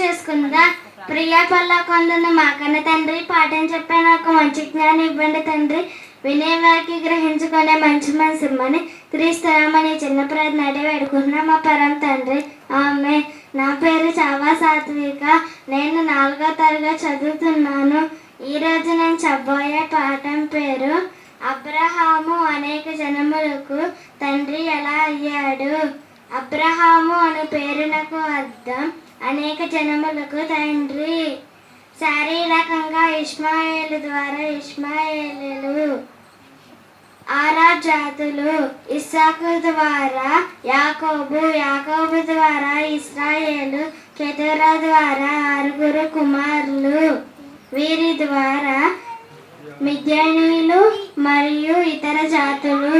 చేసుకుందా ప్రియా పల్ల మా మాకన్న తండ్రి పాఠం చెప్పే నాకు మంచి జ్ఞానం ఇవ్వండి తండ్రి. వినేవారికి గ్రహించుకునే మంచి మనసు ఇమ్మని క్రీస్తురామని చిన్న ప్రయత్నం అడిగి వేడుకుంటున్నా మా పరం తండ్రి. ఆమె నా పేరు చావా సాత్విక. నేను నాలుగో తరగతి చదువుతున్నాను. ఈరోజు నేను చెప్పబోయే పాఠం పేరు అబ్రహాము అనేక జనములకు తండ్రి ఎలా అయ్యాడు అబ్రహాము అనే పేరునకు అర్థం అనేక జనములకు తండ్రి. శారీరకంగా ఇస్మాయిల్ ద్వారా ఇస్మాయిలు ఆరా జాతులు ఇస్సాకు ద్వారా యాకోబు యాకోబు ద్వారా ఇస్రాయేలు కెతురా ద్వారా ఆరుగురు కుమారులు వీరి ద్వారా మిద్యానీయులు మరియు ఇతర జాతులు.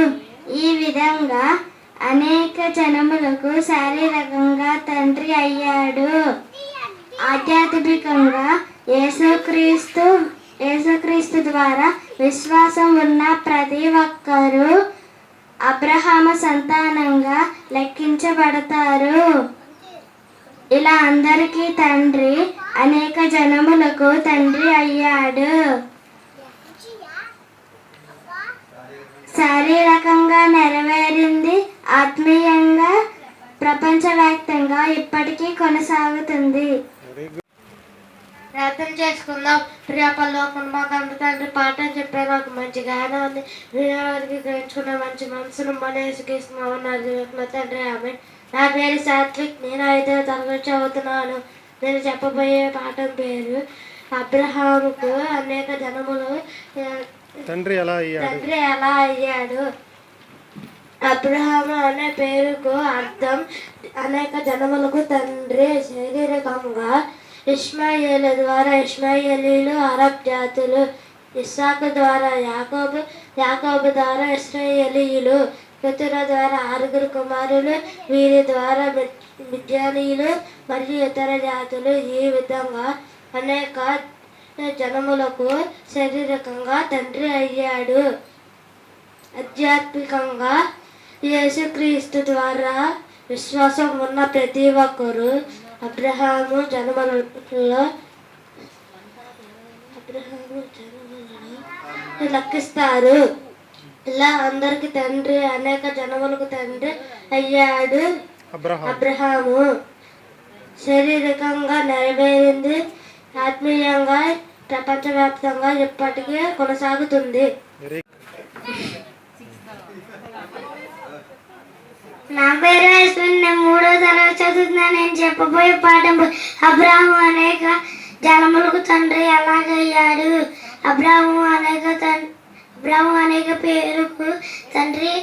ఈ విధంగా అనేక జనములకు శారీరకంగా తండ్రి అయ్యాడు. ఆధ్యాత్మికంగా యేసుక్రీస్తు యేసుక్రీస్తు ద్వారా విశ్వాసం ఉన్న ప్రతి ఒక్కరూ అబ్రహామ సంతానంగా లెక్కించబడతారు. ఇలా అందరికీ తండ్రి అనేక జనములకు తండ్రి అయ్యాడు. శారీరకంగా నెరవేరింది ఆత్మీయంగా ప్రపంచవ్యాప్తంగా ఇప్పటికీ కొనసాగుతుంది. ప్రార్థన చేసుకుందాం. ప్రియపల్లోకం మాకు అంత తండ్రి పాఠం చెప్పే నాకు మంచి జ్ఞానాన్ని వినేవారికి గ్రహించుకున్న మంచి మనసును మనసుకిస్తున్నాము నా జీవితంలో తండ్రి ఆమె నా పేరు సాత్విక్. నేను ఐదో తరగతి చదువుతున్నాను. నేను చెప్పబోయే పాఠం పేరు అబ్రహాముకు అనేక జనములు తండ్రి ఎలా అయ్యాడు? తండ్రి ఎలా అయ్యాడు? అబ్రహాము అనే పేరుకు అర్థం అనేక జనములకు తండ్రి శారీరకంగా ఇస్మాయిల్ ద్వారా ఇస్మాయిలీలు అరబ్ జాతులు ఇస్సాకు ద్వారా యాకోబు యాకోబు ద్వారా ఇస్రాయేలీయులు పితుర ద్వారా ఆరుగురు కుమారులు వీరి ద్వారా విద్యానీయులు మరియు ఇతర జాతులు ఈ విధంగా అనేక జనములకు శారీరకంగా తండ్రి అయ్యాడు. ఆధ్యాత్మికంగా యేసుక్రీస్తు ద్వారా విశ్వాసం ఉన్న ప్రతి ఒక్కరు అబ్రహాము జనములలో అబ్రహాము జనములలో లెక్కిస్తారు. ఇలా అందరికి తండ్రి అనేక జనములకు తండ్రి అయ్యాడు అబ్రహాం అబ్రహాము. శారీరకంగా నెరవేరింది ఆత్మీయంగా ప్రపంచవ్యాప్తంగా ఇప్పటికీ కొనసాగుతుంది. నా పేరు అశ్విన్ నేను మూడో తరగతి చదువుతున్నాను నేను చెప్పబోయే పాఠం అబ్రాహము అనేక జనములకు తండ్రి ఎలాగయ్యాడు అబ్రాహము అనేక తన్ అబ్రాహము అనేక పేరుకు తండ్రి.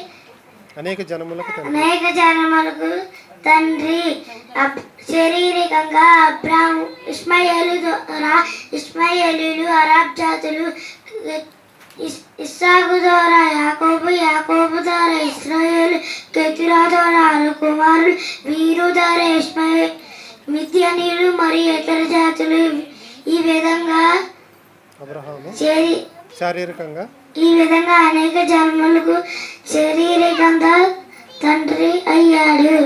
అనేక జనములకు తండ్రి. అనేక జనములకు తండ్రి. శారీరకంగా అబ్రాహం ఇస్మాయిలు ద్వారా ఇస్మాయిలీలు అరబ్ జాతులు ఇస్- ఇస్సాకు ద్వారా యాకోబు యాకోబు ఆరు కుమారులు వీరు ఇస్మాయి మిథ్యనీయులు మరియు ఇతర జాతులు ఈ విధంగా శారీరకంగా. ఈ విధంగా అనేక జన్మలకు శారీరకంగా తండ్రి అయ్యాడు.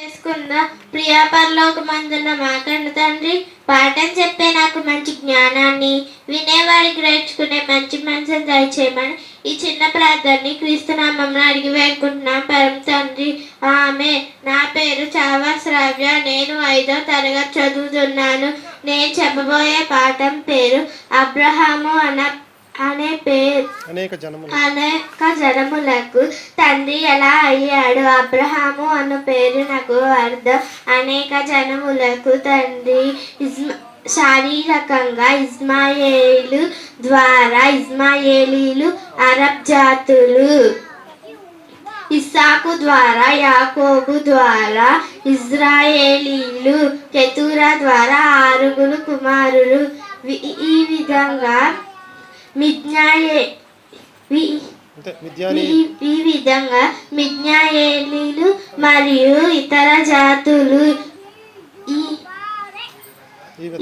చేసుకుందా ప్రియా పరలోక మందున్న మాకండ తండ్రి. పాఠం చెప్పే నాకు మంచి జ్ఞానాన్ని వినేవారికి నేర్చుకునే మంచి మనసును దయచేయమని ఈ చిన్న ప్రార్థనని క్రీస్తునామంలో అడిగి వేడుకుంటున్నాం. పరమ తండ్రి ఆమె నా పేరు చావా శ్రావ్య నేను ఐదో తరగతి చదువుతున్నాను. నేను చెప్పబోయే పాఠం పేరు అబ్రహాము అన్న అనే పేరు. అనేక జనములు. అనేక జనములకు తండ్రి ఎలా అయ్యాడు? అబ్రహాము అన్న పేరు నాకు అర్థం. అనేక జనములకు తండ్రి శారీరకంగా ఇస్మాయేలు ద్వారా ఇస్మాయేలీలు అరబ్ జాతులు. ఇస్సాకు ద్వారా యాకోబు ద్వారా ఇజ్రాయేలీలు కెతురా ద్వారా ఆరుగురు కుమారులు. ఈ విధంగా ఈ విధంగా మిజ్ఞాయేలీలు మరియు ఇతర జాతులు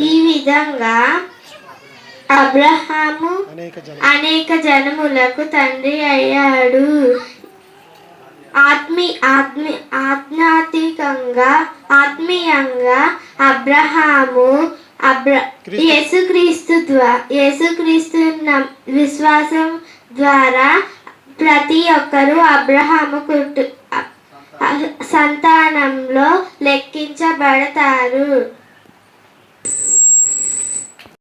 ఈ విధంగా అబ్రహాము అనేక జన అనేక జనములకు తండ్రి అయ్యాడు ఆత్మీ ఆత్మీ ఆధ్యాత్మికంగా ఆత్మీయంగా అబ్రహాము. యేసుక్రీస్తు విశ్వాసం ద్వారా ప్రతి ఒక్కరూ అబ్రహాము కుటు సంతానంలో లెక్కించబడతారు.